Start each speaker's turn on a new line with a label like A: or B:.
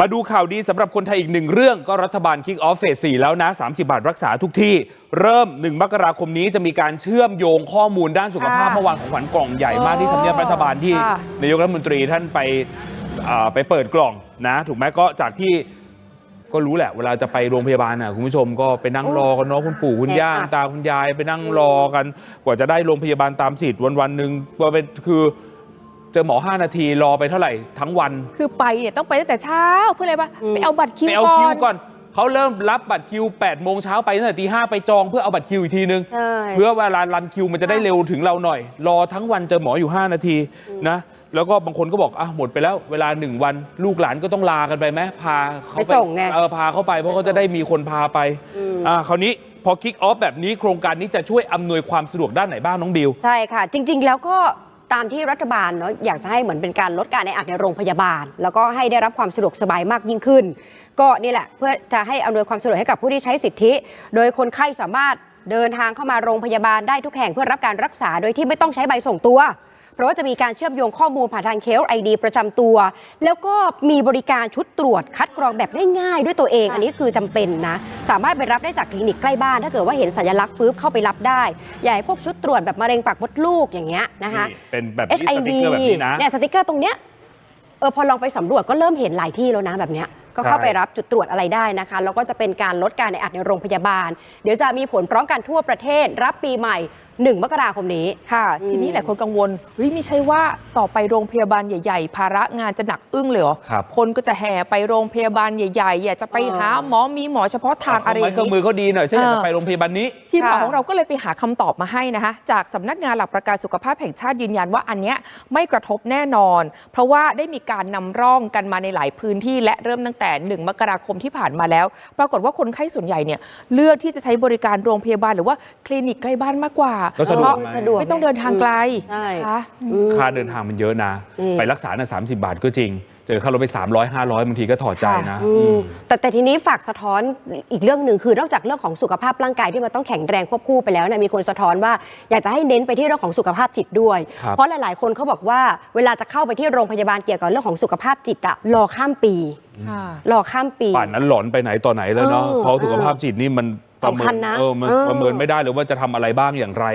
A: มาดูข่าวดีสำหรับคนไทยอีกหนึ่งเรื่องก็รัฐบาลคิกออฟเฟส4แล้วนะ 30 บาทรักษาทุกที่ เริ่ม 1 มกราคมนี้จะมีการเชื่อมโยงข้อมูลด้านสุขภาพ
B: ค่ะ
A: เมื่อวานของขวัญกล่องใหญ่มากที่ทำเนียบรัฐบาลที่
B: ค่ะ
A: นายกรัฐมนตรีท่านไปอ่าไปเปิดกล่องนะ ถูกไหมก็จากที่ก็รู้แหละ เวลาจะไปโรงพยาบาลน่ะคุณผู้ชมก็ไปนั่งรอกันเนาะคุณปู่คุณย่า
C: แออั
A: คุ
C: ด
A: ณตาคุณยายไปนั่งรอกัน กว่าจะได้โรงพยาบาลตามสิทธิ์วันวันๆหนึ่งว่าเป็นคือเจ อหมอ 5 นาทีรอไปเท่าไหร่ทั้งวัน
B: คือไปเนี่ยต้องไปตั้งแต่เช้าเพื่ออะไรปะ
C: อืม
B: ไปเอาบัตรคิว
A: ไปเอา
B: ก่อ
A: คิวนก่อนเขาเริ่มรับบัตรคิว8โมงเช้าไปตั้งแต่ตีห้าไปจองเพื่อเอาบัตรคิวอีกทีนึง
C: ใช่
A: เพื่อเวลารันคิวมันจะได้เร็วถึงเราหน่อย รอทั้งวันเจอหมออยู่ 5 นาทีนะแล้วก็บางคนก็บอกอะหมดไปแล้วเวลาหนึ่งวันลูกหลานก็ต้องลากันไปไหมพาเขา
C: ไปส่งไง
A: เออพาเขาไปเพราะเขาจะได้มีคนพาไป
C: อืม
A: อ่าคราวนี้พอคิกออฟแบบนี้โครงการนี้จะช่วยอำนวยความสะดวกด้านไหนบ้างน้องบิว
C: ใช่ค่ะ จริง ๆ แล้วก็ ตามที่รัฐบาลเนาะอยากจะให้เหมือนเป็นการลดการแออัดในโรงพยาบาล แล้วก็ให้ได้รับความสะดวกสบายมากยิ่งขึ้น ก็นี่แหละเพื่อจะให้อำนวยความสะดวกให้กับผู้ที่ใช้สิทธิ โดยคนไข้สามารถเดินทางเข้ามาโรงพยาบาลได้ทุกแห่งเพื่อรับการรักษาโดยที่ไม่ต้องใช้ใบส่งตัว เพราะว่าจะมีการเชื่อมโยงข้อมูลผ่านทางเคลไอดีประจำตัว แล้วก็มีบริการชุดตรวจคัดกรองแบบง่ายๆด้วยตัวเอง อันนี้คือจำเป็นนะ สามารถไปรับได้จากคลินิกใกล้บ้าน ถ้าเกิดว่าเห็นสัญลักษณ์ปุ๊บเข้าไปรับได้อย่าให้พวกชุดตรวจแบบมะเร็งปากมดลูกอย่างเงี้ยนะคะ
A: นี่เป็นแบบนี้ส
C: HIV
A: ติ๊กเกอร์แบบนี้นะ
C: เนี่ยสติกเกอร์ตรงเนี้ยเออพอลองไปสำรวจก็เริ่มเห็นหลายที่แล้วนะแบบเนี้ยก็เข้า
A: ใช่
C: ไปรับจุดตรวจอะไรได้นะคะแล้วก็จะเป็นการลดการในอัดในโรงพยาบาล เดี๋ยวจะมีผลพร้อมกันทั่วประเทศ รับปีใหม่ 1 มกราคมนี้
B: ค่ะ
C: อืม
B: ทีนี้หลายคนกังวลเฮ้ยไม่ใช่ว่าต่อไปโรงพยาบาลใหญ่ ๆ ภาระงานจะหนักอึ้งเลยเหรอ
A: ครับ
B: คนก็จะแห่ไปโรงพยาบาลใหญ่ๆอยากจะไปหาหมอมีหมอเฉพาะทางอะไรอ
A: เา
B: ย่าง
A: เครื่อง
B: นี้
A: มือเขาดีหน่อยฉันอยากจะ
B: เออ
A: ไปโรงพยาบาลนี้
B: ทีมข่าว
C: ค่ะ
B: ของเราก็เลยไปหาคำตอบมาให้นะคะ จากสำนักงานหลักประกันสุขภาพแห่งชาติยืนยันว่าอันเนี้ยไม่กระทบแน่นอน เพราะว่าได้มีการนำร่องกันมาในหลายพื้นที่ และเริ่มตั้งแต่ 1 มกราคมที่ผ่านมาแล้ว ปรากฏว่าคนไข้ส่วนใหญ่เนี่ยเลือกที่จะใช้บริการโรงพยาบาลหรือว่าคลินิกใกล้บ้านมากกว่า
A: ก็สะดวก
B: เพราะ
A: ไหม
C: สะดวก
B: ไม่ต้องเดินทางไกล
C: ใช่
B: นะคะ
C: อืม
A: ค่าเดินทางมันเยอะนะ
C: อืม
A: ไปรักษาน่ะสามสิบาทก็จริง เจอค่ารถไป 300 500บางทีก็ถอดใจนะ
C: อื
A: อื
C: ม
A: ม
C: แต่แต่ทีนี้ฝากสะท้อนอีกเรื่องหนึ่งคือนอกจากเรื่องของสุขภาพร่างกายที่มันต้องแข็งแรงควบคู่ไปแล้วเนะมีคนสะท้อนว่าอยากจะให้เน้นไปที่เรื่องของสุขภาพจิตด้วย
A: ครับ
C: เพราะหลาย ๆ คนเขาบอกว่าเวลาจะเข้าไปที่โรงพยาบาลเกี่ยวกับเรื่องของสุขภาพจิตอะรอข้ามปี
B: ค่ะ
C: รอข้ามปี
A: ป่านนั้นหลอนไปไหนต่อไหนแล้วเนาะ
C: เออ
A: เพราะสุขภาพจิตนี่มัน ประเมินเออมันประเมินไม่ได้หรือว่าจะทำอะไรบ้างอย่างไร